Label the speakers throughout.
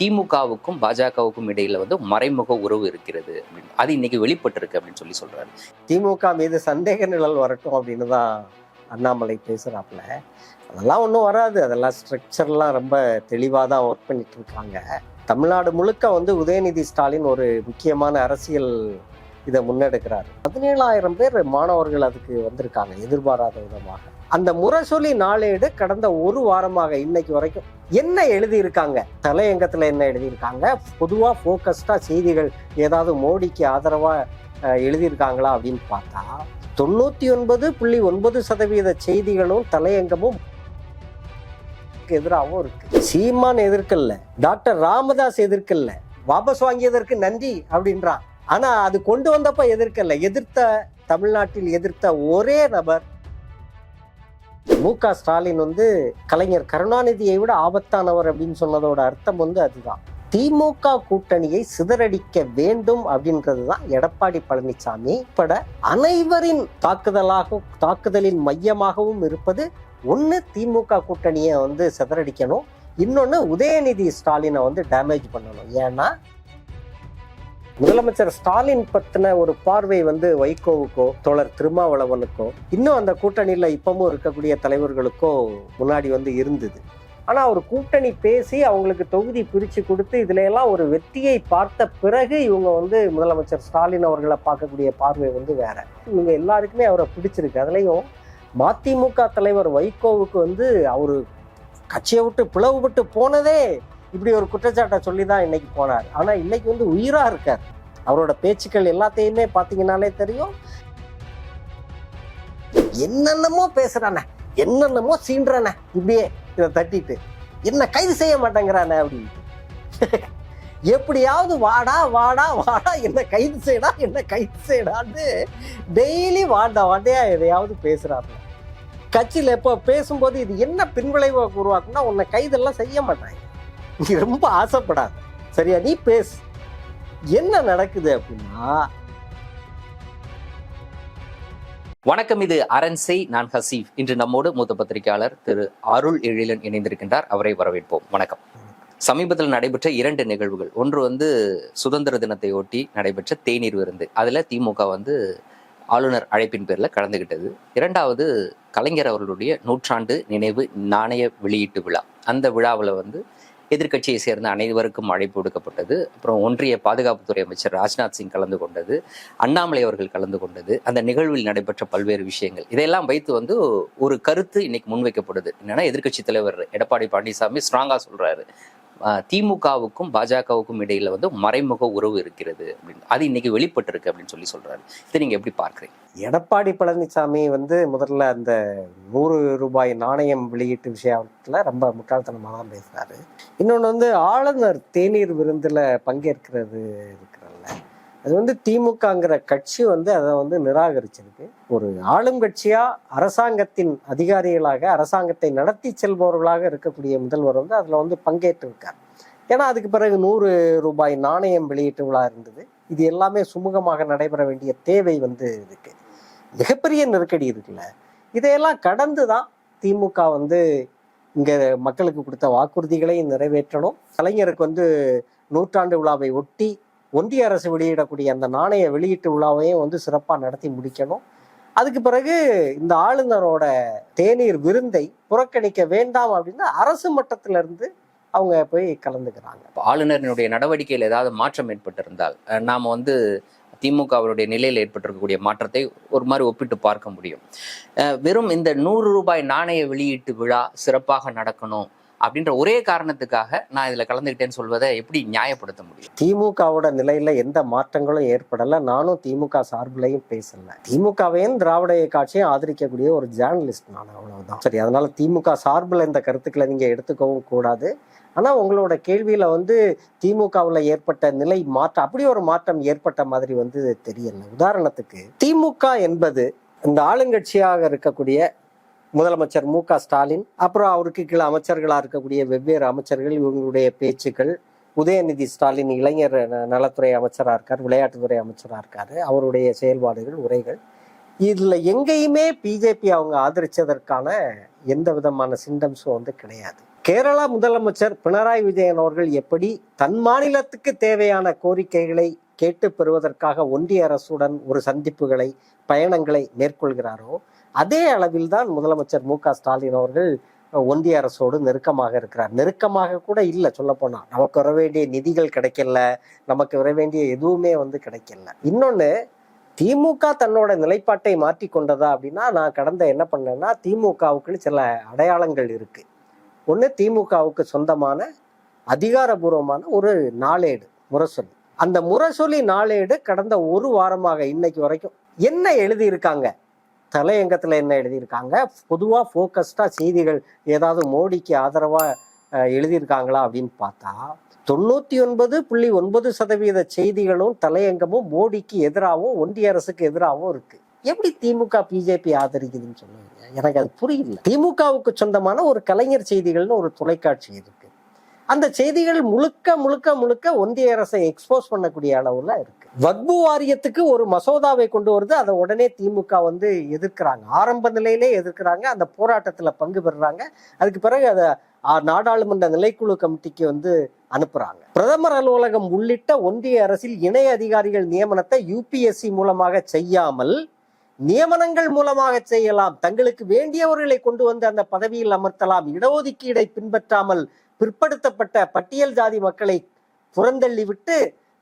Speaker 1: திமுகவுக்கும் பாஜகவுக்கும் இடையில வந்து மறைமுக உறவு இருக்கிறது அப்படின்னு. அது இன்னைக்கு வெளிப்பட்டிருக்கு அப்படின்னு சொல்லி சொல்றாரு.
Speaker 2: திமுக மீது சந்தேக நிழல் வரட்டும் அப்படின்னு தான் அண்ணாமலை பேசுகிறாப்புல அதெல்லாம் ஒன்றும் வராது. அதெல்லாம் ஸ்ட்ரக்சர்லாம் ரொம்ப தெளிவாக தான் ஒர்க் பண்ணிட்டு இருக்காங்க. தமிழ்நாடு முழுக்க வந்து உதயநிதி ஸ்டாலின் ஒரு முக்கியமான அரசியல் இதை முன்னெடுக்கிறார். பதினேழாயிரம் பேர் மாணவர்கள் அதுக்கு வந்திருக்காங்க எதிர்பாராத விதமாக. அந்த முரசொலி நாளேடு கடந்த ஒரு வாரமாக இன்னைக்கு வரைக்கும் என்ன எழுதியிருக்காங்க? தலையங்கத்தில் என்ன எழுதியிருக்காங்க? பொதுவாக ஃபோக்கஸ்டாக செய்திகள் ஏதாவது மோடிக்கு ஆதரவாக எழுதியிருக்காங்களா அப்படின்னு பார்த்தா தொண்ணூற்றி ஒன்பது புள்ளி ஒன்பது சதவீத செய்திகளும் தலையங்கமும் எதிராகவும் இருக்கு. சீமான் எதிர்க்கல்ல டாக்டர் ராமதாஸ் எதிர்க்கல்ல வாபஸ் வாங்கியதற்கு நன்றி அப்படின்றான். ஆனா அது கொண்டு வந்தப்ப எதிர்க்கல்ல எதிர்த்த தமிழ்நாட்டில் எதிர்த்த ஒரே நபர் மு க. ஸ்டாலின் வந்து கலைஞர் கருணாநிதியை விட ஆபத்தானவர் அப்படின்னு சொன்னதோட அர்த்தம் வந்து அதுதான். திமுக கூட்டணியை சிதறடிக்க வேண்டும் அப்படின்றது தான் எடப்பாடி பழனிசாமி உட்பட அனைவரின் தாக்குதலாகவும் தாக்குதலின் மையமாகவும் இருப்பது ஒன்று திமுக கூட்டணியை வந்து சிதறடிக்கணும். இன்னொன்று உதயநிதி ஸ்டாலினை வந்து டேமேஜ் பண்ணணும். ஏன்னா முதலமைச்சர் ஸ்டாலின் பத்தின ஒரு பார்வை வந்து வைகோவுக்கோ தோழர் திருமாவளவனுக்கோ இன்னும் அந்த கூட்டணியில இப்பவும் இருக்கக்கூடிய தலைவர்களுக்கோ முன்னாடி வந்து இருந்தது. ஆனா ஒரு கூட்டணி பேசி அவங்களுக்கு தொகுதி பிரிச்சு கொடுத்து இதுல எல்லாம் ஒரு வெற்றியை பார்த்த பிறகு இவங்க வந்து முதலமைச்சர் ஸ்டாலின் அவர்களை பார்க்கக்கூடிய பார்வை வந்து வேற. இவங்க எல்லாருக்குமே அவரை பிடிச்சிருக்கு. அதுலயும் மதிமுக தலைவர் வைகோவுக்கு வந்து அவரு கட்சியை விட்டு பிளவுபட்டு போனதே இப்படி ஒரு குற்றச்சாட்டை சொல்லி தான் இன்னைக்கு போனார். ஆனா இன்னைக்கு வந்து உயிரா இருக்கார். அவரோட பேச்சுக்கள் எல்லாத்தையுமே பார்த்தீங்கன்னாலே தெரியும். என்னென்னமோ பேசுறானே என்னென்னமோ சீன்றானே இப்படியே இதை தட்டிட்டு என்ன கைது செய்ய மாட்டேங்கிறானே அப்படின்ட்டு. எப்படியாவது வாடா வாடா வாடா என்ன கைது செய்யடா என்ன கைது செய்யடான்னு டெய்லி வாண்டா வாண்டையா எதையாவது பேசுறாங்க கட்சியில் எப்போ பேசும்போது இது என்ன பின்விளைவை உருவாக்குன்னா உன்னை கைதெல்லாம் செய்ய மாட்டாங்க. நீ ரொம்ப ஆசைப்படாத. சரியா? நீ பேசு. என்ன நடக்குது அப்படின்னா
Speaker 1: வணக்கம் இது அரன்சை நான் ஹசீஃப். இன்று நம்மோடு மூத்த பத்திரிகையாளர் திரு அருள் எழிலன் இணைந்திருக்கின்றார். அவரை வரவேற்போம். வணக்கம். சமீபத்தில் நடைபெற்ற இரண்டு நிகழ்வுகள். ஒன்று வந்து சுதந்திர தினத்தை ஒட்டி நடைபெற்ற தேநீர் விருந்து. அதுல திமுக வந்து ஆளுநர் அழைப்பின் பேர்ல கலந்துகிட்டது. இரண்டாவது கலைஞர் அவர்களுடைய நூற்றாண்டு நினைவு நாணய வெளியீட்டு விழா. அந்த விழாவில் வந்து எதிர்க்கட்சியை சேர்ந்த அனைவருக்கும் அழைப்பு விடுக்கப்பட்டது. அப்புறம் ஒன்றிய பாதுகாப்புத்துறை அமைச்சர் ராஜ்நாத் சிங் கலந்து கொண்டது அண்ணாமலை அவர்கள் கலந்து கொண்டது அந்த நிகழ்வில் நடைபெற்ற பல்வேறு விஷயங்கள். இதையெல்லாம் வைத்து வந்து ஒரு கருத்து இன்னைக்கு முன்வைக்கப்படுது. என்னன்னா எதிர்க்கட்சி தலைவர் எடப்பாடி பழனிசாமி ஸ்ட்ராங்கா சொல்றாரு. திமுகவுக்கும் பாஜகவுக்கும் இடையில வந்து மறைமுக உறவு இருக்கிறது அப்படின்னு. அது இன்னைக்கு வெளிப்பட்டிருக்கு அப்படின்னு சொல்லி சொல்றாரு. இதை நீங்க எப்படி பார்க்குறீங்க?
Speaker 2: எடப்பாடி பழனிசாமி வந்து முதல்ல அந்த நூறு ரூபாய் நாணயம் வெளியீட்டு விஷயத்துல ரொம்ப முட்டாள்தனமாக தான் பேசுறாரு. இன்னொன்று வந்து ஆளுநர் தேநீர் விருந்தில் பங்கேற்கிறது இருக்கிறல்ல. அது வந்து திமுகங்கிற கட்சி வந்து அதை வந்து நிராகரிச்சிருக்கு. ஒரு ஆளுங்கட்சியா அரசாங்கத்தின் அதிகாரிகளாக அரசாங்கத்தை நடத்தி செல்பவர்களாக இருக்கக்கூடிய முதல்வர் வந்து அதுல வந்து பங்கேற்றிருக்கார். ஏன்னா அதுக்கு பிறகு நூறு ரூபாய் நாணயம் வெளியீட்டு விழா இருந்தது. இது எல்லாமே சுமூகமாக நடைபெற வேண்டிய தேவை வந்து இருக்கு. மிகப்பெரிய நெருக்கடி இருக்குல்ல. இதையெல்லாம் கடந்து தான் திமுக வந்து இங்க மக்களுக்கு கொடுத்த வாக்குறுதிகளை நிறைவேற்றணும். கலைஞருக்கு வந்து நூற்றாண்டு விழாவை ஒட்டி ஒன்றிய அரசு வெளியிடக்கூடிய அந்த நாணய வெளியீட்டு விழாவையும் வந்து சிறப்பாக நடத்தி முடிக்கணும். அதுக்கு பிறகு இந்த ஆளுநரோட தேநீர் விருந்தை புறக்கணிக்க வேண்டாம் அப்படின்னு அரசு மட்டத்துல இருந்து அவங்க போய் கலந்துக்கிறாங்க.
Speaker 1: ஆளுநரினுடைய நடவடிக்கையில் ஏதாவது மாற்றம் ஏற்பட்டிருந்தால் நாம் நாம வந்து அவருடைய நிலையில் ஏற்பட்டிருக்கக்கூடிய மாற்றத்தை ஒரு மாதிரி ஒப்பிட்டு பார்க்க முடியும். வெறும் இந்த நூறு ரூபாய் நாணய வெளியீட்டு விழா சிறப்பாக நடக்கணும் அப்படின்ற ஒரே காரணத்துக்காக நான் இதில் கலந்துக்கிட்டேன்னு சொல்வதை எப்படி நியாயப்படுத்த முடியும்?
Speaker 2: திமுகவோட நிலையில எந்த மாற்றங்களும் ஏற்படலை. நானும் திமுக சார்பிலையும் பேசல. திமுகவையும் திராவிட இயக்க ஆதரிக்கக்கூடிய ஒரு ஜேர்னலிஸ்ட் நான் அவ்வளவுதான். சரி அதனால திமுக சார்பில் இந்த கருத்துக்களை நீங்கள் எடுத்துக்கவும் கூடாது. ஆனால் உங்களோட கேள்வியில் வந்து திமுகவில் ஏற்பட்ட நிலை மாற்றம் அப்படி ஒரு மாற்றம் ஏற்பட்ட மாதிரி வந்து தெரியல. உதாரணத்துக்கு திமுக என்பது இந்த ஆளுங்கட்சியாக இருக்கக்கூடிய முதலமைச்சர் மு க ஸ்டாலின் அப்புறம் அவருக்கு கீழே அமைச்சர்களாக இருக்கக்கூடிய வெவ்வேறு அமைச்சர்கள் இவங்களுடைய பேச்சுக்கள். உதயநிதி ஸ்டாலின் இளைஞர் நலத்துறை அமைச்சராக இருக்கார் விளையாட்டுத்துறை அமைச்சராக இருக்கார் அவருடைய செயல்பாடுகள் உரைகள். இதில் எங்கேயுமே பிஜேபி அவங்க ஆதரித்ததற்கான எந்த விதமான சிம்டம்ஸும் வந்து கிடையாது. கேரளா முதலமைச்சர் பினராயி விஜயன் அவர்கள் எப்படி தன் மாநிலத்துக்கு தேவையான கோரிக்கைகளை கேட்டு பெறுவதற்காக ஒன்றிய அரசுடன் ஒரு சந்திப்புகளை பயணங்களை மேற்கொள்கிறாரோ அதே அளவில் தான் முதலமைச்சர் மு க. ஸ்டாலின் அவர்கள் ஒன்றிய அரசோடு நெருக்கமாக இருக்கிறார். நெருக்கமாக கூட இல்லை சொல்லப்போனால் நமக்கு வர வேண்டிய நிதிகள் கிடைக்கல. நமக்கு வர வேண்டிய எதுவுமே வந்து கிடைக்கல. இன்னொன்று திமுக தன்னோட நிலைப்பாட்டை மாற்றி கொண்டதா அப்படின்னா நான் கடந்த என்ன பண்ணேன்னா திமுகவுக்குன்னு சில அடையாளங்கள் இருக்கு. ஒன்று திமுகவுக்கு சொந்தமான அதிகாரபூர்வமான ஒரு நாளேடு முரசொலி. அந்த முரசொலி நாளேடு கடந்த ஒரு வாரமாக இன்னைக்கு வரைக்கும் என்ன எழுதியிருக்காங்க? தலையங்கத்தில் என்ன எழுதியிருக்காங்க? பொதுவாக ஃபோக்கஸ்டாக செய்திகள் ஏதாவது மோடிக்கு ஆதரவாக எழுதியிருக்காங்களா அப்படின்னு பார்த்தா தொண்ணூற்றி ஒன்பது புள்ளி ஒன்பது சதவீத செய்திகளும் தலையங்கமும் மோடிக்கு எதிராகவும் ஒன்றிய அரசுக்கு எதிராகவும் இருக்குது எப்படி திமுக பிஜேபி ஆதரிக்குதுன்னு சொல்லுவீங்க? எனக்கு அது புரியல. திமுகவுக்கு சொந்தமான ஒரு கலைஞர் செய்திகள்னு ஒரு தொலைக்காட்சி இருக்கு. அந்த செய்திகள் முழுக்க முழுக்க முழுக்க ஒன்றிய அரசை எக்ஸ்போஸ் பண்ணக்கூடிய அளவுல இருக்கு. வக்பு வாரியத்துக்கு ஒரு மசோதாவை கொண்டு வருது. அதை உடனே திமுக வந்து எதிர்க்கிறாங்க. ஆரம்ப நிலையிலே எதிர்க்கிறாங்க. அந்த போராட்டத்தில் பங்கு பெறுறாங்க. அதுக்கு பிறகு அதை நாடாளுமன்ற நிலைக்குழு கமிட்டிக்கு வந்து அனுப்புறாங்க. பிரதமர் அலுவலகம் உள்ளிட்ட ஒன்றிய அரசில் இணை அதிகாரிகள் நியமனத்தை யூபிஎஸ்சி மூலமாக செய்யாமல் நியமனங்கள் மூலமாக செய்யலாம். தங்களுக்கு வேண்டியவர்களை கொண்டு வந்து அந்த பதவியில் அமர்த்தலாம். இடஒதுக்கீடை பின்பற்றாமல் பிற்படுத்தப்பட்ட பட்டியல் ஜாதி மக்களை புறந்தள்ளிவிட்டு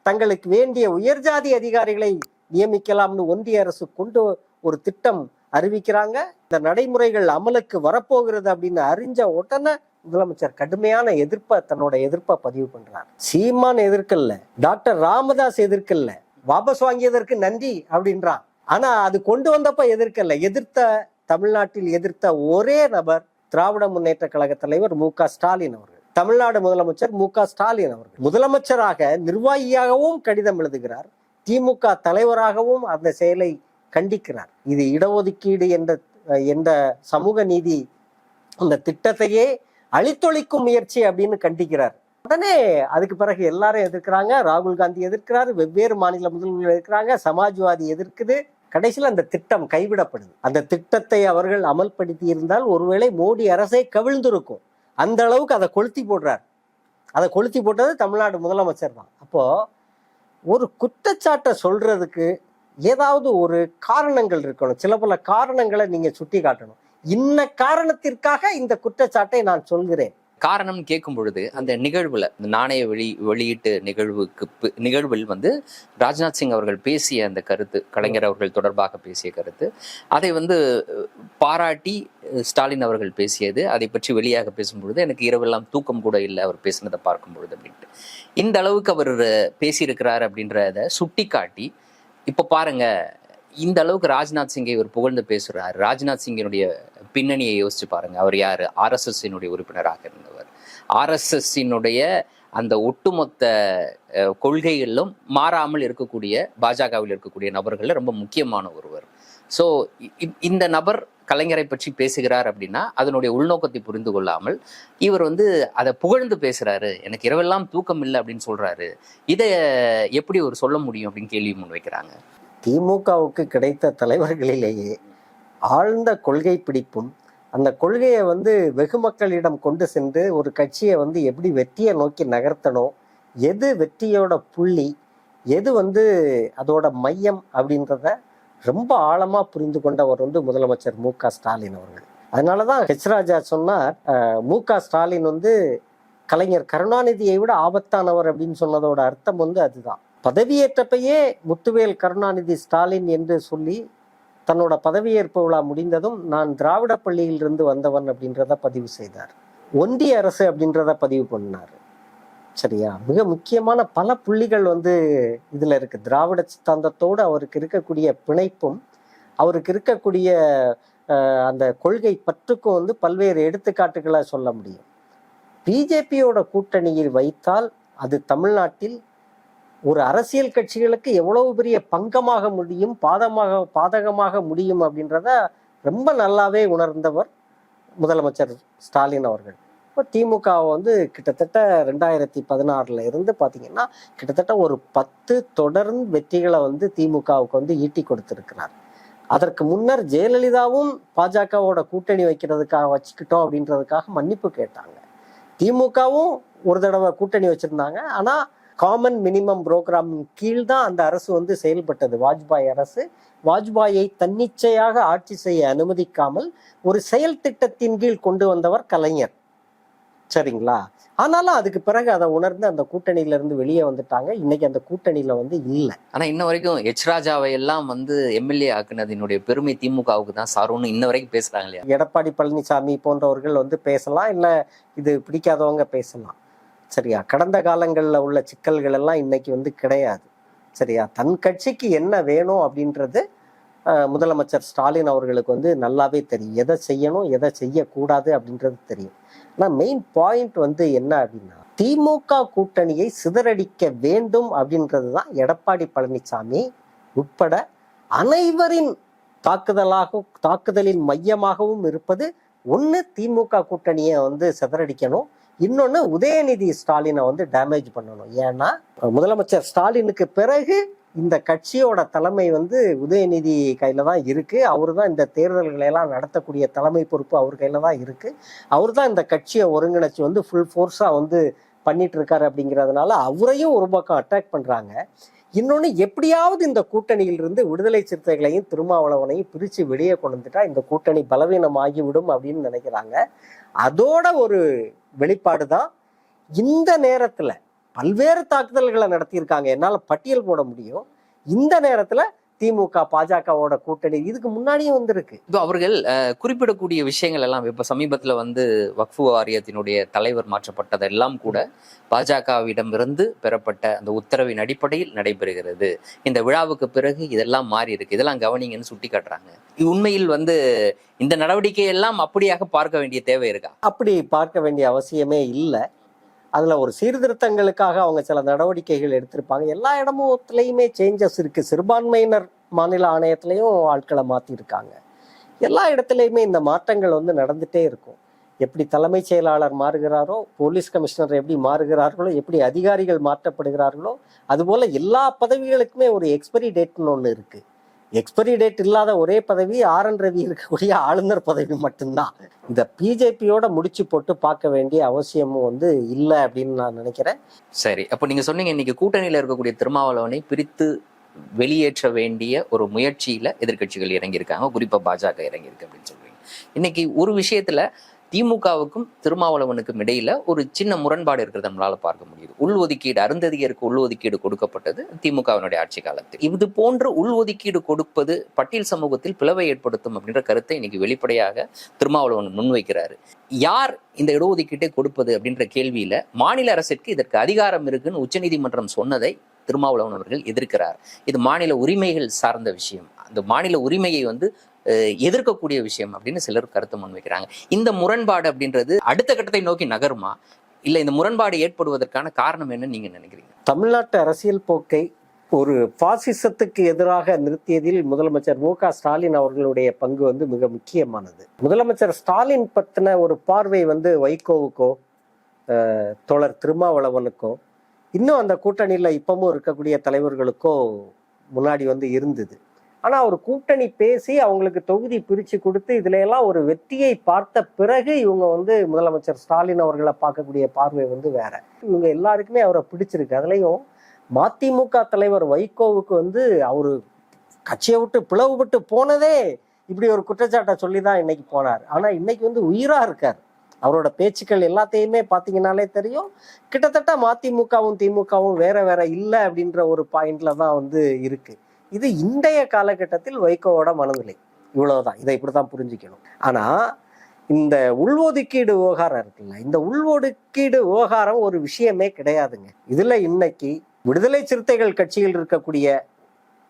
Speaker 2: தங்களுக்கு வேண்டிய உயர்ஜாதி அதிகாரிகளை நியமிக்கலாம்னு ஒன்றிய அரசு கொண்டு ஒரு திட்டம் அறிவிக்கிறாங்க. இந்த நடைமுறைகள் அமலுக்கு வரப்போகிறது அப்படின்னு அறிஞ்ச உடனே முதலமைச்சர் கடுமையான எதிர்ப்பை தன்னோட எதிர்ப்பை பதிவு பண்றார். சீமான் எதிர்க்கல்ல டாக்டர் ராமதாஸ் எதிர்க்கல்ல வாபஸ் வாங்கியதற்கு நன்றி அப்படின்றான். ஆனா அது கொண்டு வந்தப்ப எதிர்க்கல்ல எதிர்த்த தமிழ்நாட்டில் எதிர்த்த ஒரே நபர் திராவிட முன்னேற்ற கழக தலைவர் மு க ஸ்டாலின் அவர் தமிழ்நாடு முதலமைச்சர் மு க ஸ்டாலின் அவர்கள். முதலமைச்சராக நிர்வாகியாகவும் கடிதம் எழுதுகிறார். திமுக தலைவராகவும் அந்த செயலை கண்டிக்கிறார். இது இடஒதுக்கீடு என்ற என்ற சமூக நீதி அந்த திட்டத்தையே அழித்தொழிக்கும் முயற்சி அப்படின்னு கண்டிக்கிறார். உடனே அதுக்கு பிறகு எல்லாரும் எதிர்க்கிறாங்க. ராகுல் காந்தி எதிர்க்கிறார். வெவ்வேறு மாநில முதல்வர்கள் எதிர்க்கிறாங்க. சமாஜ்வாதி எதிர்க்குது. கடைசியில் அந்த திட்டம் கைவிடப்படுது. அந்த திட்டத்தை அவர்கள் அமல்படுத்தி இருந்தால் ஒருவேளை மோடி அரசே கவிழ்ந்திருக்கும். அந்த அளவுக்கு அதை கொளுத்தி போடுறார். அதை கொளுத்தி போட்டது தமிழ்நாடு முதலமைச்சர் தான். அப்போ ஒரு குற்றச்சாட்டை சொல்றதுக்கு ஏதாவது ஒரு காரணங்கள் இருக்கணும். சில பல காரணங்களை நீங்க சுட்டி காட்டணும் இன்ன காரணத்திற்காக இந்த குற்றச்சாட்டை நான் சொல்கிறேன்.
Speaker 1: காரணம் கேட்கும் பொழுது அந்த நிகழ்வுல இந்த நாணய வெளி வெளியீட்டு நிகழ்வுக்கு பி- நிகழ்வில் வந்து ராஜ்நாத் சிங் அவர்கள் பேசிய அந்த கருத்து கலைஞர் அவர்கள் தொடர்பாக பேசிய கருத்து அதை வந்து பாராட்டி ஸ்டாலின் அவர்கள் பேசியது. அதை பற்றி வெளியாக பேசும்பொழுது எனக்கு இரவெல்லாம் தூக்கம் கூட இல்லை அவர் பேசினதை பார்க்கும் பொழுது அப்படின்ட்டு. இந்த அளவுக்கு அவர் பேசியிருக்கிறார் அப்படின்றத சுட்டி காட்டி இப்போ பாருங்க இந்த அளவுக்கு ராஜ்நாத் சிங்கை இவர் புகழ்ந்து பேசுகிறார் ராஜ்நாத் சிங்கினுடைய பின்னணியை யோசிச்சு பாருங்க அவர் யாரு? ஆர்எஸ்எஸ்ஸினுடைய உறுப்பினராக இருந்தவர். ஆர்எஸ்எஸ்ஸினுடைய அந்த ஒட்டுமொத்த கொள்கைகளிலும் மாறாமல் இருக்கக்கூடிய பாஜகவில் இருக்கக்கூடிய நபர்களில் ரொம்ப முக்கியமான ஒருவர். ஸோ இந்த நபர் கலைஞரை பற்றி பேசுகிறார் அப்படின்னா அதனுடைய உள்நோக்கத்தை புரிந்து கொள்ளாமல் இவர் வந்து அதை புகழ்ந்து பேசுறாரு எனக்கு இரவெல்லாம் தூக்கம் இல்லை அப்படின்னு சொல்றாரு இதை எப்படி ஒரு சொல்ல முடியும் அப்படின்னு கேள்வி முன் வைக்கிறாங்க.
Speaker 2: திமுகவுக்கு கிடைத்த தலைவர்களிலேயே ஆழ்ந்த கொள்கை பிடிப்பும் அந்த கொள்கையை வந்து வெகு மக்களிடம் கொண்டு சென்று ஒரு கட்சியை வந்து எப்படி வெற்றியை நோக்கி நகர்த்தணும் எது வெற்றியோட புள்ளி எது வந்து அதோட மையம் அப்படின்றத ரொம்ப ஆழமாக புரிந்து கொண்டவர் வந்து முதலமைச்சர் மு க ஸ்டாலின் அவர்கள். அதனாலதான் ஹெச் ராஜா சொன்னார் மு க ஸ்டாலின் வந்து கலைஞர் கருணாநிதியை விட ஆபத்தானவர் அப்படின்னு சொன்னதோட அர்த்தம் வந்து அதுதான். பதவியேற்றப்பையே முத்துவேல் கருணாநிதி ஸ்டாலின் என்று சொல்லி தன்னோட பதவியேற்பு விழா முடிந்ததும் நான் திராவிட பள்ளியிலிருந்து வந்தவன் அப்படின்றத பதிவு செய்தார். ஒன்றிய அரசு அப்படின்றத பதிவு பண்ணார் சரியா? மிக முக்கியமான பல புள்ளிகள் வந்து இதில் இருக்கு. திராவிட சித்தாந்தத்தோடு அவருக்கு இருக்கக்கூடிய பிணைப்பும் அவருக்கு இருக்கக்கூடிய அந்த கொள்கை பற்றுக்கும் வந்து பல்வேறு எடுத்துக்காட்டுகளை சொல்ல முடியும். பிஜேபியோட கூட்டணியில் வைத்தால் அது தமிழ்நாட்டில் ஒரு அரசியல் கட்சிகளுக்கு எவ்வளவு பெரிய பங்கமாக முடியும் பாதமாக பாதகமாக முடியும் அப்படின்றத ரொம்ப நல்லாவே உணர்ந்தவர் முதலமைச்சர் ஸ்டாலின் அவர்கள். இப்போ திமுகவை வந்து கிட்டத்தட்ட ரெண்டாயிரத்தி பதினாறுல இருந்து பார்த்தீங்கன்னா கிட்டத்தட்ட ஒரு பத்து தொடர்ந்து வெற்றிகளை வந்து திமுகவுக்கு வந்து ஈட்டி கொடுத்துருக்கிறார். அதற்கு முன்னர் ஜெயலலிதாவும் பாஜகவோட கூட்டணி வைக்கிறதுக்காக வச்சுக்கிட்டோம் அப்படின்றதுக்காக மன்னிப்பு கேட்டாங்க. திமுகவும் ஒரு தடவை கூட்டணி வச்சுருந்தாங்க. ஆனால் காமன் மினிமம் ப்ரோக்ராம் கீழ் தான் அந்த அரசு வந்து செயல்பட்டது. வாஜ்பாய் அரசு வாஜ்பாயை தன்னிச்சையாக ஆட்சி செய்ய அனுமதிக்காமல் ஒரு செயல் திட்டத்தின் கீழ் கொண்டு வந்தவர் கலைஞர். சரிங்களா? ஆனாலும் அதுக்கு பிறகு அதை உணர்ந்து அந்த கூட்டணியில இருந்து வெளியே வந்துட்டாங்க. இன்னைக்கு அந்த கூட்டணியில வந்து இல்லை.
Speaker 1: ஆனா இன்ன வரைக்கும் எச் ராஜாவை எல்லாம் வந்து எம்எல்ஏ ஆக்குனதினுடைய பெருமை திமுகவுக்கு தான் சாருன்னு இன்ன வரைக்கும் பேசுறாங்க இல்லையா?
Speaker 2: எடப்பாடி பழனிசாமி போன்றவர்கள் வந்து பேசலாம். இல்லை இது பிடிக்காதவங்க பேசலாம். சரியா? கடந்த காலங்களில் உள்ள சிக்கல்கள் எல்லாம் இன்னைக்கு வந்து கிடையாது. சரியா? தன் கட்சிக்கு என்ன வேணும் அப்படின்றது முதலமைச்சர் ஸ்டாலின் அவர்களுக்கு வந்து நல்லாவே தெரியும். எதை செய்யணும் எதை செய்யக்கூடாது அப்படின்றது தெரியும். ஆனால் மெயின் பாயிண்ட் வந்து என்ன அப்படின்னா திமுக கூட்டணியை சிதறடிக்க வேண்டும் அப்படின்றது தான் எடப்பாடி பழனிசாமி உட்பட அனைவரின் தாக்குதலாக தாக்குதலின் மையமாகவும் இருப்பது ஒன்று திமுக கூட்டணியை வந்து சிதறடிக்கணும். இன்னொன்று உதயநிதி ஸ்டாலினை வந்து டேமேஜ் பண்ணணும். ஏன்னா முதலமைச்சர் ஸ்டாலினுக்கு பிறகு இந்த கட்சியோட தலைமை வந்து உதயநிதி கையில் தான் இருக்குது அவர் தான் இந்த தேர்தல்களை எல்லாம் நடத்தக்கூடிய தலைமை பொறுப்பு அவர் கையில் தான் இருக்குது அவர் தான் இந்த கட்சியை ஒருங்கிணைச்சு வந்து ஃபுல் ஃபோர்ஸாக வந்து பண்ணிட்டு இருக்காரு அப்படிங்கிறதுனால அவரையும் ஒரு பக்கம் அட்டாக் பண்ணுறாங்க இன்னொன்று எப்படியாவது இந்த கூட்டணியிலிருந்து விடுதலை சிறுத்தைகளையும் திருமாவளவனையும் பிரித்து வெளியே கொண்டு வந்துட்டா இந்த கூட்டணி பலவீனமாகிவிடும் அப்படின்னு நினைக்கிறாங்க. அதோட ஒரு வெளிப்பாடு தான் இந்த நேரத்தில் பல்வேறு தாக்குதல்களை நடத்தியிருக்காங்க. என்னால் பட்டியல் போட முடியும். இந்த நேரத்தில் திமுக பாஜகவோட கூட்டணி இதுக்கு முன்னாடியும் வந்திருக்கு.
Speaker 1: இப்போ அவர்கள் குறிப்பிடக்கூடிய விஷயங்கள் எல்லாம் இப்ப சமீபத்துல வந்து வக்ஃபு வாரியத்தினுடைய தலைவர் மாற்றப்பட்டதெல்லாம் கூட பாஜகவிடமிருந்து பெறப்பட்ட அந்த உத்தரவின் அடிப்படையில் நடைபெறுகிறது. இந்த விழாவுக்கு பிறகு இதெல்லாம் மாறி இருக்கு இதெல்லாம் கவனிங்கன்னு சுட்டி காட்டுறாங்க இது உண்மையில் வந்து இந்த நடவடிக்கை எல்லாம் அப்படியாக பார்க்க வேண்டிய தேவை இருக்கா?
Speaker 2: அப்படி பார்க்க வேண்டிய அவசியமே இல்லை. அதில் ஒரு சீர்திருத்தங்களுக்காக அவங்க சில நடவடிக்கைகள் எடுத்திருப்பாங்க. எல்லா இடமுத்துலேயுமே சேஞ்சஸ் இருக்குது சிறுபான்மையினர் மாநில ஆணையத்திலையும் ஆட்களை மாற்றிருக்காங்க எல்லா இடத்துலையுமே இந்த மாற்றங்கள் வந்து நடந்துகிட்டே இருக்கும். எப்படி தலைமைச் செயலாளர் மாறுகிறாரோ போலீஸ் கமிஷனர் எப்படி மாறுகிறார்களோ எப்படி அதிகாரிகள் மாற்றப்படுகிறார்களோ அதுபோல் எல்லா பதவிகளுக்குமே ஒரு எக்ஸ்பைரி டேட்னு ஒன்று இருக்குது எக்ஸ்பைரி டேட் இல்லாத ஒரே பதவி ஆர் என் ரவி இருக்கக்கூடிய ஆளுநர் பதவி மட்டும்தான். இந்த பிஜேபியோட முடிச்சு போட்டு பார்க்க வேண்டிய அவசியமும் வந்து இல்லை அப்படின்னு நான் நினைக்கிறேன்.
Speaker 1: சரி அப்போ நீங்க சொன்னீங்க இன்னைக்கு கூட்டணியில இருக்கக்கூடிய திருமாவளவனை பிரித்து வெளியேற்ற வேண்டிய ஒரு முயற்சியில எதிர்க்கட்சிகள் இறங்கியிருக்காங்க. குறிப்பா பாஜக இறங்கியிருக்கு அப்படின்னு சொல்றீங்க. இன்னைக்கு ஒரு விஷயத்துல திமுகவுக்கும் திருமாவளவனுக்கும் இடையில ஒரு சின்ன முரண்பாடு இருக்கிறத நம்மளால பார்க்க முடியுது. உள்ஒதுக்கீடு அருந்ததியருக்கு உள்ஒதுக்கீடு கொடுக்கப்பட்டது திமுகவினுடைய ஆட்சி காலத்தில். இது போன்று உள்ஒதுக்கீடு கொடுப்பது பட்டியல் சமூகத்தில் பிளவை ஏற்படுத்தும் அப்படின்ற கருத்தை இன்னைக்கு வெளிப்படையாக திருமாவளவன் முன்வைக்கிறாரு. யார் இந்த இடஒதுக்கீட்டை கொடுப்பது அப்படின்ற கேள்வியில மாநில அரசிற்கு இதற்கு அதிகாரம் இருக்குன்னு உச்சநீதிமன்றம் சொன்னதை திருமாவளவன் அவர்கள் எதிர்க்கிறார். இது மாநில உரிமைகள் சார்ந்த விஷயம். அந்த மாநில உரிமையை வந்து எதிர்க்கக்கூடிய விஷயம் அப்படின்னு சிலர் கருத்து முன்வைக்கிறாங்க. இந்த முரண்பாடு அப்படின்றது அடுத்த கட்டத்தை நோக்கி நகருமா? இல்ல இந்த முரண்பாடு ஏற்படுவதற்கான காரணம் என்னன்னு நீங்க நினைக்கிறீங்க?
Speaker 2: தமிழ்நாட்டு அரசியல் போக்கை ஒரு பாசிசத்துக்கு எதிராக நிறுத்தியதில் முதலமைச்சர் மு க ஸ்டாலின் அவர்களுடைய பங்கு வந்து மிக முக்கியமானது. முதலமைச்சர் ஸ்டாலின் பத்தின ஒரு பார்வை வந்து வைகோவுக்கோ தோழர் திருமாவளவனுக்கோ இன்னும் அந்த கூட்டணியில் இப்பவும் இருக்கக்கூடிய தலைவர்களுக்கோ முன்னாடி வந்து இருந்தது. ஆனால் அவர் கூட்டணி பேசி அவங்களுக்கு தொகுதி பிரித்து கொடுத்து இதுல எல்லாம் ஒரு வெற்றியை பார்த்த பிறகு இவங்க வந்து முதலமைச்சர் ஸ்டாலின் அவர்களை பார்க்கக்கூடிய பார்வை வந்து வேற. இவங்க எல்லாருக்குமே அவரை பிடிச்சிருக்கு. அதுலேயும் மதிமுக தலைவர் வைகோவுக்கு வந்து அவரு கட்சியை விட்டு பிளவுபட்டு போனதே இப்படி ஒரு குற்றச்சாட்டை சொல்லி தான் இன்னைக்கு போனார். ஆனால் இன்னைக்கு வந்து உயிராக இருக்கார். அவரோட பேச்சுக்கள் எல்லாத்தையுமே பார்த்தீங்கன்னாலே தெரியும். கிட்டத்தட்ட மதிமுகவும் திமுகவும் வேற வேற இல்லை அப்படின்ற ஒரு பாயிண்ட்ல தான் வந்து இருக்கு. இது இன்றைய காலகட்டத்தில் வைகோவோட மனநிலை. இவ்வளவுதான். இதை இப்படி தான் புரிஞ்சுக்கணும். ஆனா இந்த உள்ஒதுக்கீடு விவகாரம் இருக்குல்ல இந்த உள்ஒதுக்கீடு விவகாரம் ஒரு விஷயமே கிடையாதுங்க. இதுல இன்னைக்கு விடுதலை சிறுத்தைகள் கட்சியில் இருக்கக்கூடிய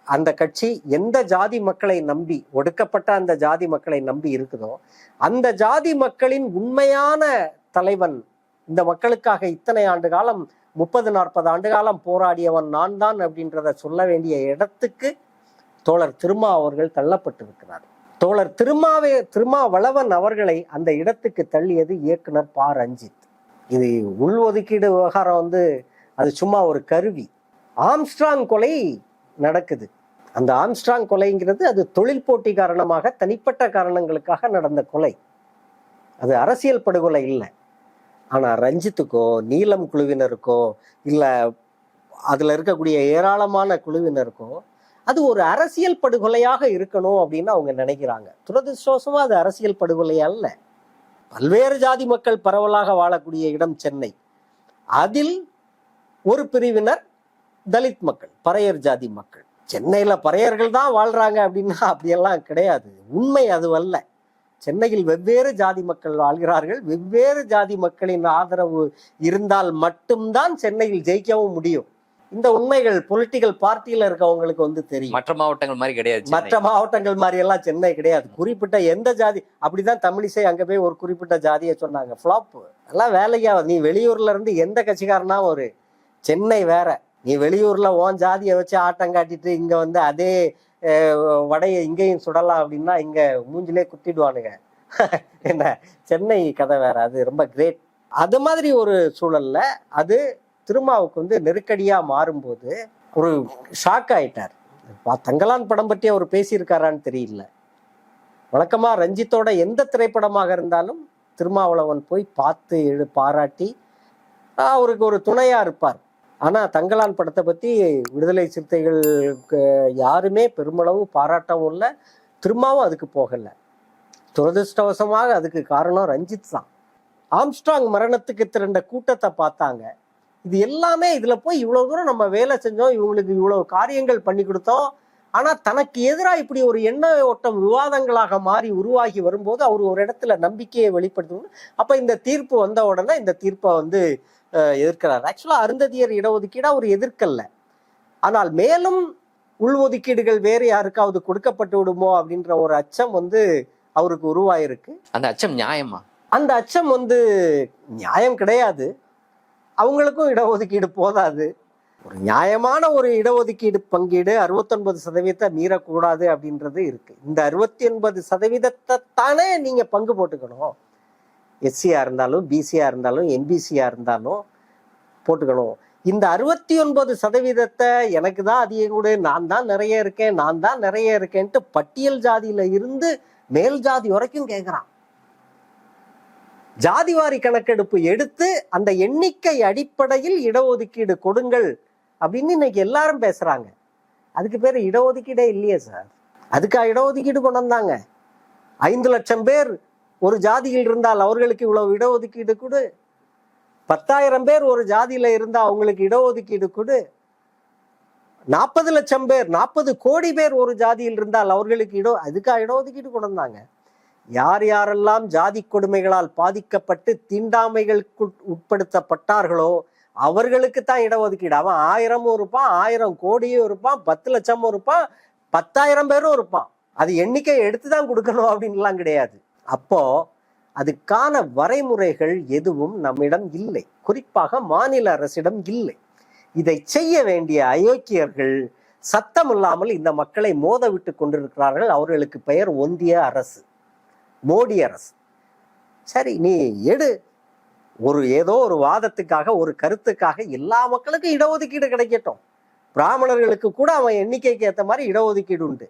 Speaker 2: அந்த கட்சி எந்த ஜாதி மக்களை நம்பி ஒடுக்கப்பட்ட அந்த ஜாதி மக்களை நம்பி இருக்குதோ அந்த ஜாதி மக்களின் உண்மையான தலைவன் இந்த மக்களுக்காக இத்தனை ஆண்டு காலம் முப்பது நாற்பது ஆண்டு காலம் போராடியவன் நான் தான் அப்படின்றத சொல்ல வேண்டிய இடத்துக்கு தோழர் திருமா அவர்கள் தள்ளப்பட்டிருக்கிறார். தோழர் திருமாவே திருமாவளவன் அவர்களை அந்த இடத்துக்கு தள்ளியது இயக்குனர் ப. ரஞ்சித். இது உள்ஒதுக்கீடு விவகாரம் வந்து அது சும்மா ஒரு கருவி. ஆம்ஸ்ட்ராங் கொலை நடக்குது. அந்த ஆம்ஸ்ட்ராங் கொலைங்கிறது அது தொழில் போட்டி காரணமாக தனிப்பட்ட காரணங்களுக்காக நடந்த கொலை. அது அரசியல் படுகொலை இல்லை. ஆனால் ரஞ்சித்துக்கோ நீலம் குழுவினருக்கோ இல்லை அதில் இருக்கக்கூடிய ஏராளமான குழுவினருக்கோ அது ஒரு அரசியல் படுகொலையாக இருக்கணும் அப்படின்னு அவங்க நினைக்கிறாங்க. துரதிருஷ்டவசமாக அது அரசியல் படுகொலை அல்ல. பல்வேறு ஜாதி மக்கள் பரவலாக வாழக்கூடிய இடம் சென்னை. அதில் ஒரு பிரிவினர் தலித் மக்கள் பறையர் ஜாதி மக்கள். சென்னையில் பறையர்கள் தான் வாழ்கிறாங்க அப்படின்னா அப்படியெல்லாம் கிடையாது. உண்மை அதுவல்ல. சென்னையில் வெவ்வேறு ஜாதி மக்கள் வாழ்கிறார்கள். வெவ்வேறு ஜாதி மக்களின் ஆதரவு இருந்தால் மட்டும்தான் சென்னையில் ஜெயிக்கவும் முடியும். இந்த உண்மைகள் பொலிட்டிக்கல் பார்ட்டியில இருக்கவங்களுக்கு வந்து தெரியும்.
Speaker 1: மற்ற மாவட்டங்கள் மாதிரி கிடையாது.
Speaker 2: மற்ற மாவட்டங்கள் மாதிரி எல்லாம் சென்னை கிடையாது. குறிப்பிட்ட எந்த ஜாதி அப்படிதான் தமிழிசை அங்க போய் ஒரு குறிப்பிட்ட ஜாதியை சொன்னாங்க. ஃப்ளாப் எல்லாம் வேலையா நீ வெளியூர்ல இருந்து எந்த கட்சிக்காரனா ஒரு சென்னை வேற. நீ வெளியூர்ல உன் ஜாதியை வச்சு ஆட்டம் காட்டிட்டு இங்க வந்து அதே வடையை இங்கேயும் சுடலாம் அப்படின்னா இங்க மூஞ்சிலே குத்திடுவானுங்க. என்ன? சென்னை கதை வேற. அது ரொம்ப கிரேட் அது மாதிரி ஒரு சூழல்ல அது திருமாவுக்கு வந்து நெருக்கடியா மாறும்போது ஒரு ஷாக் ஆயிட்டார். தங்கலான் படம் பற்றி அவர் பேசியிருக்காரான்னு தெரியல. வழக்கமாக ரஞ்சித்தோட எந்த திரைப்படமாக இருந்தாலும் திருமாவளவன் போய் பார்த்து எழு பாராட்டி அவருக்கு ஒரு துணையாக இருப்பார். ஆனால் தங்கலான் படத்தை பற்றி விடுதலை சிறுத்தைகளுக்கு யாருமே பெருமளவு பாராட்டவும் இல்லை. திரும்பவும் அதுக்கு போகலை. துரதிருஷ்டவசமாக அதுக்கு காரணம் ரஞ்சித் தான். ஆம்ஸ்ட்ராங் மரணத்துக்கு திரண்ட கூட்டத்தை பார்த்தாங்க. இது எல்லாமே இதில் போய் இவ்வளோ தூரம் நம்ம வேலை செஞ்சோம் இவங்களுக்கு இவ்வளோ காரியங்கள் பண்ணி கொடுத்தோம். ஆனால் தனக்கு எதிராக இப்படி ஒரு எண்ண ஓட்டம் விவாதங்களாக மாறி உருவாகி வரும்போது அவர் ஒரு இடத்துல நம்பிக்கையை வெளிப்படுத்தணும் அப்போ இந்த தீர்ப்பு வந்த உடனே இந்த தீர்ப்பை வந்து எதிர்க்கிறார். ஆக்சுவலா அருந்ததியர் இடஒதுக்கீடு அவர் எதிர்க்கல ஆனால் மேலும் உள்ஒதுக்கீடுகள் வேறு யாருக்காவது கொடுக்கப்பட்டு விடுமோ அப்படின்ற ஒரு அச்சம் வந்து அவருக்கு உருவாயிருக்கு.
Speaker 1: அந்த அச்சம் நியாயமா?
Speaker 2: அந்த அச்சம் வந்து நியாயம் கிடையாது. அவங்களுக்கும் இடஒதுக்கீடு போதாது. ஒரு நியாயமான ஒரு இடஒதுக்கீடு பங்கீடு அறுபத்தொன்பது சதவீதத்தை மீறக்கூடாது அப்படின்றது இருக்கு. இந்த அறுபத்தி ஒன்பது சதவீதத்தை தானே நீங்க பங்கு போட்டுக்கணும். எஸ்சியாக இருந்தாலும் பிசியாக இருந்தாலும் எம்பிசியாக இருந்தாலும் போட்டுக்கணும். இந்த அறுபத்தி ஒன்பது சதவீதத்தை எனக்கு தான் அதிகம் கூட நான் தான் நிறைய இருக்கேன் நான் தான் நிறைய இருக்கேன்ட்டு பட்டியல் ஜாதியில இருந்து மேல் ஜாதி வரைக்கும் கேட்குறான் ஜாதிவாரி கணக்கெடுப்பு எடுத்து அந்த எண்ணிக்கை அடிப்படையில் இடஒதுக்கீடு கொடுங்கள் அப்படின்னு இன்னைக்கு எல்லாரும் பேசுறாங்க. அதுக்கு பேர் இடஒதுக்கீடே இல்லையே சார். அதுக்காக இடஒதுக்கீடு கொண்டு வந்தாங்க. ஐந்து லட்சம் பேர் ஒரு ஜாதியில் இருந்தால் அவர்களுக்கு இவ்வளவு இடஒதுக்கீடு கொடு. பத்தாயிரம் பேர் ஒரு ஜாதியில இருந்தால் அவங்களுக்கு இடஒதுக்கீடு கொடு. நாற்பது லட்சம் பேர் நாற்பது கோடி பேர் ஒரு ஜாதியில் இருந்தால் அவர்களுக்கு இட அதுக்காக இடஒதுக்கீடு கொண்டு வந்தாங்க யார் யாரெல்லாம் ஜாதி கொடுமைகளால் பாதிக்கப்பட்டு தீண்டாமைகளுக்கு உட்படுத்தப்பட்டார்களோ அவர்களுக்கு தான் இடஒதுக்கீடு. அவன் ஆயிரமும் இருப்பான் ஆயிரம் கோடியும் இருப்பான் பத்து லட்சமும் இருப்பான் பத்தாயிரம் பேரும் இருப்பான். அது எண்ணிக்கை எடுத்து தான் கொடுக்கணும் அப்படின்லாம் கிடையாது. அப்போ அதுக்கான வரைமுறைகள் எதுவும் நம்மிடம் இல்லை. குறிப்பாக மாநில அரசிடம் இல்லை. இதை செய்ய வேண்டிய அயோக்கியர்கள் சத்தம் இல்லாமல் இந்த மக்களை மோத விட்டு கொண்டிருக்கிறார்கள். அவர்களுக்கு பெயர் ஒந்திய அரசு மோடி அரசு. சரி நீ எடு. ஒரு ஏதோ ஒரு வாதத்துக்காக ஒரு கருத்துக்காக எல்லா மக்களுக்கும் இடஒதுக்கீடு கிடைக்கட்டும். பிராமணர்களுக்கு கூட அவன் எண்ணிக்கைக்கு ஏற்ற மாதிரி இடஒதுக்கீடு உண்டு.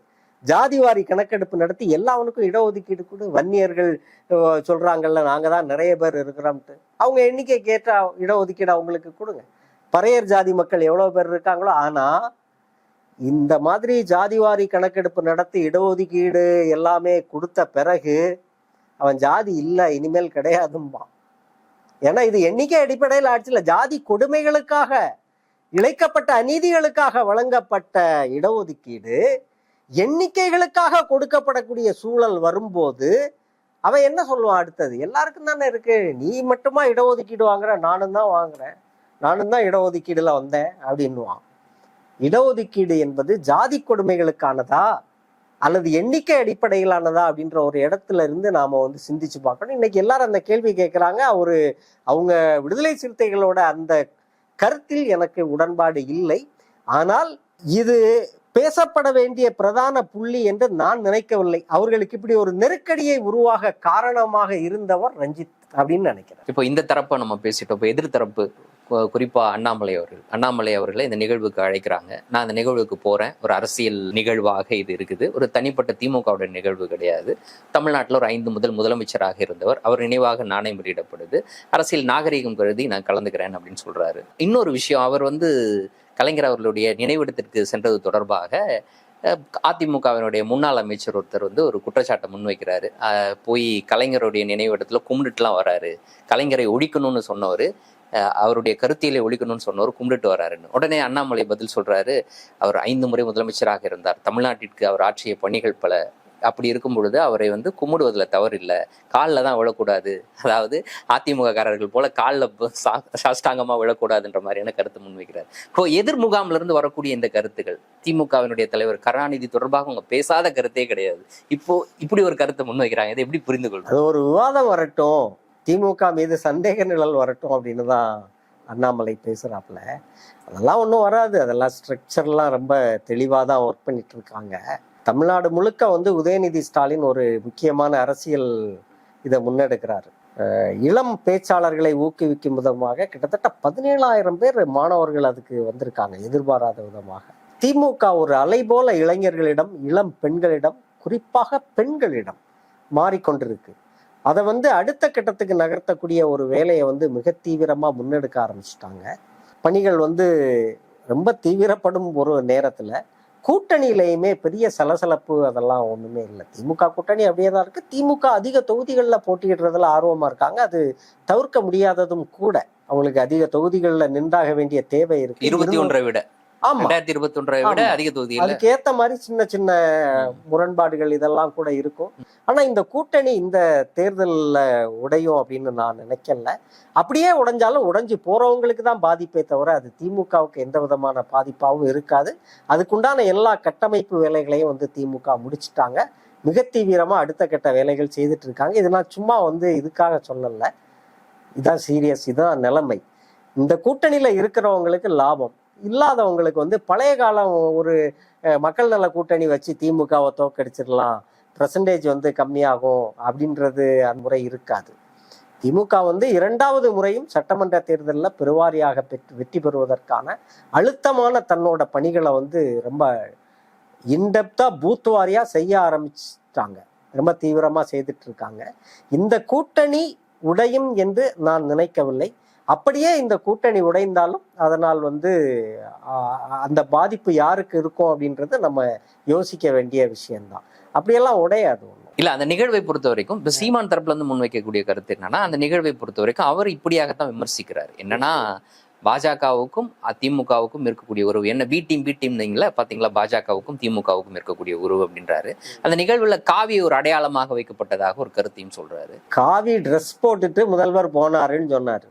Speaker 2: ஜாதிவாரி கணக்கெடுப்பு நடத்தி எல்லாவனுக்கும் இடஒதுக்கீடு கொடு. வன்னியர்கள் சொல்கிறாங்கல்ல நாங்கள் தான் நிறைய பேர் இருக்கிறோம்ட்டு. அவங்க எண்ணிக்கைக்கு ஏற்ற இடஒதுக்கீடு அவங்களுக்கு கொடுங்க. பறையர் ஜாதி மக்கள் எவ்வளோ பேர் இருக்காங்களோ ஆனால் இந்த மாதிரி ஜாதிவாரி கணக்கெடுப்பு நடத்தி இடஒதுக்கீடு எல்லாமே கொடுத்த பிறகு அவன் ஜாதி இல்லை இனிமேல் கிடையாதும்பான். ஏன்னா இது எண்ணிக்கை அடிப்படையில் ஆட்சியில் ஜாதி கொடுமைகளுக்காக இழைக்கப்பட்ட அநீதிகளுக்காக வழங்கப்பட்ட இடஒதுக்கீடு எண்ணிக்கைகளுக்காக கொடுக்கப்படக்கூடிய சூழல் வரும்போது அவன் என்ன சொல்லுவான் அடுத்தது? எல்லாருக்கும் தானே இருக்கு. நீ மட்டுமா இடஒதுக்கீடு வாங்குற? நானும் தான் வாங்குறேன். நானும் தான் இடஒதுக்கீடுல வந்தேன் அப்படின்னுவான். இடஒதுக்கீடு என்பது ஜாதி கொடுமைகளுக்கானதா? அல்லது எண்ணிக்கை அடிப்படையிலானதா அப்படின்ற ஒரு இடத்துல இருந்து நாம வந்து சிந்திச்சு பார்க்கணும். இன்னைக்கு எல்லாரும் அந்த கேள்வி கேட்குறாங்க ஒரு அவங்க விடுதலை சிறுத்தைகளோட அந்த கருத்தில் எனக்கு உடன்பாடு இல்லை. ஆனால் இது பேசப்பட வேண்டிய பிரதான புள்ளி என்று நான் நினைக்கவில்லை. அவர்களுக்கு இப்படி ஒரு நெருக்கடியை உருவாக காரணமாக இருந்தவர் ரஞ்சித் அப்படின்னு நினைக்கிறேன்.
Speaker 1: இப்போ இந்த தரப்பை நம்ம பேசிட்டோம். இப்போ எதிர்த்தரப்பு குறிப்பா அண்ணாமலை அவர்கள் அண்ணாமலை அவர்களை இந்த நிகழ்வுக்கு அழைக்கிறாங்க. நான் அந்த நிகழ்வுக்கு போறேன். ஒரு அரசியல் நிகழ்வாக இது இருக்குது. ஒரு தனிப்பட்ட திமுகவுடைய நிகழ்வு கிடையாது. தமிழ்நாட்டில் ஒரு ஐந்து முதல் முதலமைச்சராக இருந்தவர். அவர் நினைவாக நாணயம் வெளியிடப்படுது. அரசியல் நாகரிகம் கருதி நான் கலந்துக்கிறேன் அப்படின்னு சொல்றாரு. இன்னொரு விஷயம் அவர் வந்து கலைஞர் அவர்களுடைய நினைவிடத்திற்கு சென்றது தொடர்பாக அதிமுகவினுடைய முன்னாள் அமைச்சர் ஒருத்தர் வந்து ஒரு குற்றச்சாட்டை முன்வைக்கிறாரு. போய் கலைஞருடைய நினைவிடத்தில் கும்பிட்டுலாம் வராரு. கலைஞரை ஒழிக்கணும்னு சொன்னவர் அவருடைய கருத்தியலை ஒழிக்கணும்னு சொன்னவர் கும்பிட்டு வராருன்னு. உடனே அண்ணாமலை பதில் சொல்றாரு அவர் ஐந்து முறை முதலமைச்சராக இருந்தார். தமிழ்நாட்டிற்கு அவர் ஆற்றிய பணிகள் பல அப்படி இருக்கும் பொழுது அவரை வந்து கும்பிடுவதில் தவறு இல்லை காலில் தான் விழக்கூடாது. அதாவது அதிமுககாரர்கள் போல காலில் சாஷ்டாங்கமாக விழக்கூடாதுன்ற மாதிரியான கருத்து முன்வைக்கிறார். இப்போ எதிர் முகாமிலிருந்து வரக்கூடிய இந்த கருத்துக்கள் திமுகவினுடைய தலைவர் கருணாநிதி தொடர்பாக அவங்க பேசாத கருத்தே கிடையாது. இப்போ இப்படி ஒரு கருத்தை முன்வைக்கிறாங்க. இதை எப்படி புரிந்து கொள்வது?
Speaker 2: அது ஒரு விவாதம் வரட்டும். திமுக மீது சந்தேக நிழல் வரட்டும் அப்படின்னு தான் அண்ணாமலை பேசுகிறாப்புல அதெல்லாம் ஒன்றும் வராது. அதெல்லாம் ஸ்ட்ரக்சர்லாம் ரொம்ப தெளிவாக தான் ஒர்க் பண்ணிட்டு இருக்காங்க. தமிழ்நாடு முழுக்க வந்து உதயநிதி ஸ்டாலின் ஒரு முக்கியமான அரசியல் இதை முன்னெடுக்கிறார். இளம் பேச்சாளர்களை ஊக்குவிக்கும் விதமாக கிட்டத்தட்ட பதினேழாயிரம் பேர் மாணவர்கள் அதுக்கு வந்திருக்காங்க எதிர்பாராத விதமாக. திமுக ஒரு அலை போல இளைஞர்களிடம் இளம் பெண்களிடம் குறிப்பாக பெண்களிடம் மாறிக்கொண்டிருக்கு. அதை வந்து அடுத்த கட்டத்துக்கு நகர்த்தக்கூடிய ஒரு வேலையை வந்து மிக தீவிரமா முன்னெடுக்க ஆரம்பிச்சிட்டாங்க. பணிகள் வந்து ரொம்ப தீவிரப்படும் ஒரு நேரத்துல கூட்டணியிலையுமே பெரிய சலசலப்பு அதெல்லாம் ஒண்ணுமே இல்லை. திமுக கூட்டணி அப்படியே தான் இருக்கு. திமுக அதிக தொகுதிகளில் போட்டியிடுறதுல ஆர்வமா இருக்காங்க. அது தவிர்க்க முடியாததும் கூட அவங்களுக்கு அதிக தொகுதிகளில் நின்றாக வேண்டிய தேவை இருக்கு.
Speaker 1: இருபத்தி ஒன்றை விட. ரெண்டாயிரத்தி இருபத்தி ஒன்றை விட. அதிக தொகுதியில்.
Speaker 2: அதுக்கு ஏத்த மாதிரி சின்ன சின்ன முரண்பாடுகள் இதெல்லாம் கூட இருக்கும். ஆனா இந்த கூட்டணி இந்த தேர்தல்ல உடையும் அப்படின்னு நான் நினைக்கல. அப்படியே உடைஞ்சாலும் உடைஞ்சு போறவங்களுக்கு தான் பாதிப்பே தவிர அது திமுகவுக்கு எந்த விதமான பாதிப்பாகவும் இருக்காது. அதுக்குண்டான எல்லா கட்டமைப்பு வேலைகளையும் வந்து திமுக முடிச்சிட்டாங்க. மிக தீவிரமா அடுத்த கட்ட வேலைகள் செய்துட்டு இருக்காங்க. இது நான் சும்மா வந்து இதுக்காக சொல்லல. இதான் சீரியஸ் இதான் நிலைமை. இந்த கூட்டணியில இருக்கிறவங்களுக்கு லாபம். இல்லாதவங்களுக்கு வந்து பழைய காலம் ஒரு மக்கள் நல கூட்டணி வச்சு திமுகவை தோக்கடிச்சிடலாம் பர்சன்டேஜ் வந்து கம்மியாகும் அப்படின்றது அந்த முறை இருக்காது. திமுக வந்து இரண்டாவது முறையும் சட்டமன்ற தேர்தலில் பெருவாரியாக பெற்று வெற்றி பெறுவதற்கான அழுத்தமான தன்னோட பணிகளை வந்து ரொம்ப இன்டெப்தாக பூத் வாரியாக செய்ய ஆரம்பிச்சிட்டாங்க. ரொம்ப தீவிரமாக செய்துட்டு இருக்காங்க. இந்த கூட்டணி உடையும் என்று நான் நினைக்கவில்லை. அப்படியே இந்த கூட்டணி உடைந்தாலும் அதனால் வந்து அந்த பாதிப்பு யாருக்கு இருக்கும் அப்படின்றத நம்ம யோசிக்க வேண்டிய விஷயம்தான். அப்படியெல்லாம் உடையாது
Speaker 1: இல்ல அந்த நிகழ்வை பொறுத்த வரைக்கும் இப்ப சீமான் தரப்புல இருந்து முன்வைக்கக்கூடிய கருத்து என்னன்னா அந்த நிகழ்வை பொறுத்த வரைக்கும் அவர் இப்படியாகத்தான் விமர்சிக்கிறார். என்னன்னா பாஜகவுக்கும் அதிமுகவுக்கும் இருக்கக்கூடிய உறவு. என்ன பி டீம் பி டீம்னீங்களா பாத்தீங்களா பாஜகவுக்கும் திமுகவுக்கும் இருக்கக்கூடிய உறவு அப்படின்றாரு. அந்த நிகழ்வுல காவி ஒரு அடையாளமாக வைக்கப்பட்டதாக ஒரு கருத்தையும் சொல்றாரு.
Speaker 2: காவி ட்ரெஸ் போட்டுட்டு முதல்வர் போனாருன்னு சொன்னாரு.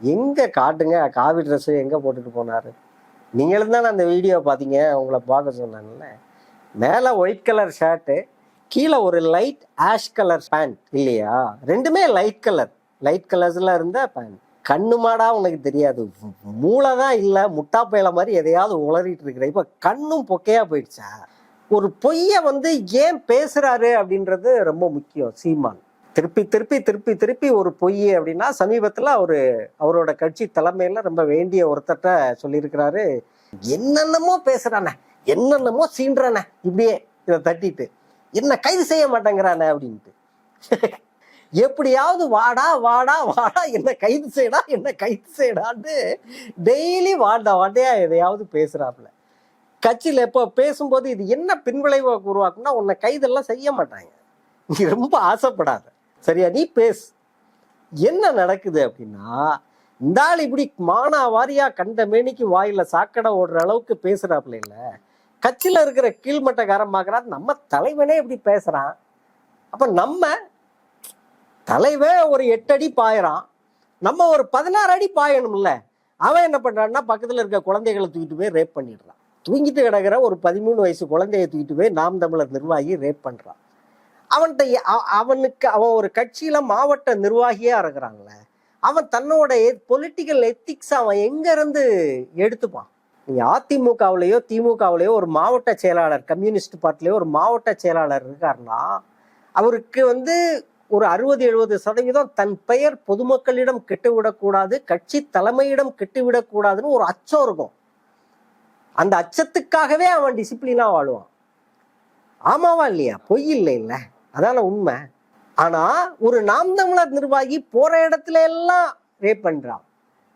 Speaker 2: எங்க காட்டுங்க? காவி ட்ரெஸ் எங்க போட்டுட்டு போனாரு? நீங்களும் தானே அந்த வீடியோ பார்த்தீங்க? உங்களை பார்க்க சொன்னாங்கல்ல மேலே ஒயிட் கலர் ஷர்ட்டு கீழே ஒரு லைட் ஆஷ் கலர் பேண்ட் இல்லையா? ரெண்டுமே லைட் கலர் லைட் கலர்ஸில் இருந்த பேண்ட் கண்ணு மாடா உனக்கு தெரியாது. மூளை தான் இல்லை முட்டா பயல மாதிரி எதையாவது உளறிட்டு இருக்கிற. இப்போ கண்ணும் பொக்கையாக போயிடுச்சா? ஒரு பொய்யை வந்து ஏன் பேசுகிறாரு அப்படின்றது ரொம்ப முக்கியம் சீமான். திருப்பி திருப்பி திருப்பி திருப்பி ஒரு பொய் அப்படின்னா சமீபத்தில் அவர் அவரோட கட்சி தலைமையில் ரொம்ப வேண்டிய ஒருத்தட்ட சொல்லியிருக்கிறாரு. என்னென்னமோ பேசுறானே என்னென்னமோ சீன்றானே இப்படியே இதை தட்டிட்டு என்ன கைது செய்ய மாட்டேங்கிறானே அப்படின்ட்டு. எப்படியாவது வாடா வாடா வாடா என்ன கைது செய்யடா என்ன கைது செய்யடான்னு டெய்லி வாண்டா வாண்டையா எதையாவது பேசுறாப்புல. கட்சியில் எப்போ பேசும்போது இது என்ன பின்விளைவை உருவாக்குன்னா உன்னை கைதெல்லாம் செய்ய மாட்டாங்க. நீ ரொம்ப ஆசைப்படாத. சரியா? நீ பேசு. என்ன நடக்குது அப்படின்னா இந்த ஆள் இப்படி மானா வாரியா கண்ட மேனிக்கு வாயில சாக்கடை ஓடுற அளவுக்கு பேசுறாப்புல இல்ல. கட்சியில இருக்கிற கீழ்மட்டக்காரன் பார்க்கறா நம்ம தலைவனே இப்படி பேசுறான். அப்ப நம்ம தலைவன் ஒரு எட்டு அடி பாயறான். நம்ம ஒரு பதினாறு அடி பாயணும்ல. அவன் என்ன பண்றான்னா பக்கத்துல இருக்க குழந்தைகளை தூக்கிட்டு போய் ரேப் பண்ணிடுறான். தூங்கிட்டு கிடக்கிற ஒரு பதிமூணு வயசு குழந்தைய தூக்கிட்டு போய் நாம் தமிழர் நிர்வாகி ரேப் பண்றான். அவன்கிட்ட அவனுக்கு அவன் ஒரு கட்சியில மாவட்ட நிர்வாகியா இருக்கிறான்ல அவன் தன்னோட பொலிட்டிக்கல் எத்திக்ஸ் அவன் எங்க இருந்து எடுத்துப்பான்? நீ அதிமுகவுலயோ திமுகவுலயோ ஒரு மாவட்ட செயலாளர் கம்யூனிஸ்ட் பார்ட்டிலயோ ஒரு மாவட்ட செயலாளர் இருக்காருன்னா அவருக்கு வந்து ஒரு அறுபது எழுபது சதவீதம் தன் பெயர் பொதுமக்களிடம் கெட்டுவிடக்கூடாது கட்சி தலைமையிடம் கெட்டுவிடக்கூடாதுன்னு ஒரு அச்சம் இருக்கும். அந்த அச்சத்துக்காகவே அவன் டிசிப்ளினா வாழ்வான். ஆமாவா இல்லையா? பொய் இல்லை இல்லை அதான உண்மை. ஆனா ஒரு நாம் தமிழர் நிர்வாகி போற இடத்துல எல்லாம் ரேப் பண்றான்.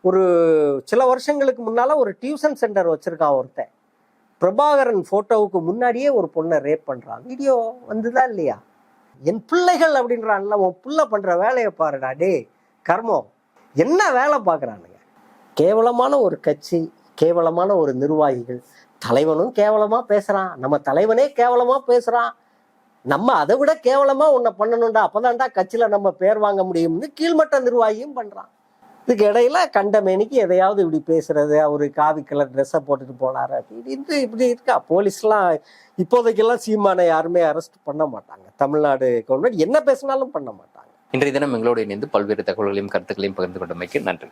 Speaker 2: ஒரு சில வருஷங்களுக்கு முன்னால ஒரு டியூஷன் சென்டர் வச்சிருக்கான் ஒருத்தன். பிரபாகரன் போட்டோவுக்கு முன்னாடியே ஒரு பொண்ணை ரேப் பண்றான். வீடியோ வந்துதா இல்லையா? என் பிள்ளைகள் அப்படின்றான்ல உன் பிள்ளை பண்ற வேலையை பாருடா டே கர்மம் என்ன வேலை பார்க்குறானுங்க கேவலமான ஒரு கட்சி கேவலமான ஒரு நிர்வாகிகள். தலைவனும் கேவலமா பேசுறான். நம்ம தலைவனே கேவலமா பேசுறான். நம்ம அதை விட கேவலமா உன்னை பண்ணணும்டா அப்பதான்டா கட்சியில நம்ம பேர் வாங்க முடியும்னு கீழ்மட்ட நிர்வாகியும் பண்றான். இதுக்கு இடையில கண்டமேனிக்கு எதையாவது இப்படி பேசுறது அவரு காவி கலர் ட்ரெஸ்ஸை போட்டுட்டு போனாரு அப்படி இப்படி இப்படி இருக்கா. போலீஸ்லாம் இப்போதைக்கெல்லாம் சீமானை யாருமே அரெஸ்ட் பண்ண மாட்டாங்க. தமிழ்நாடு கவர்மெண்ட் என்ன பேசினாலும் பண்ண மாட்டாங்க.
Speaker 1: இன்றைய தினம் எங்களோடு இணைந்து பல்வேறு தகவல்களையும் கருத்துக்களையும் பகிர்ந்து கொண்டமைக்கு நன்றி.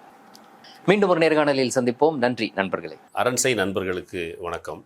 Speaker 1: மீண்டும் ஒரு நேர்காணலில் சந்திப்போம். நன்றி நண்பர்களே.
Speaker 3: அரண்சை நண்பர்களுக்கு வணக்கம்.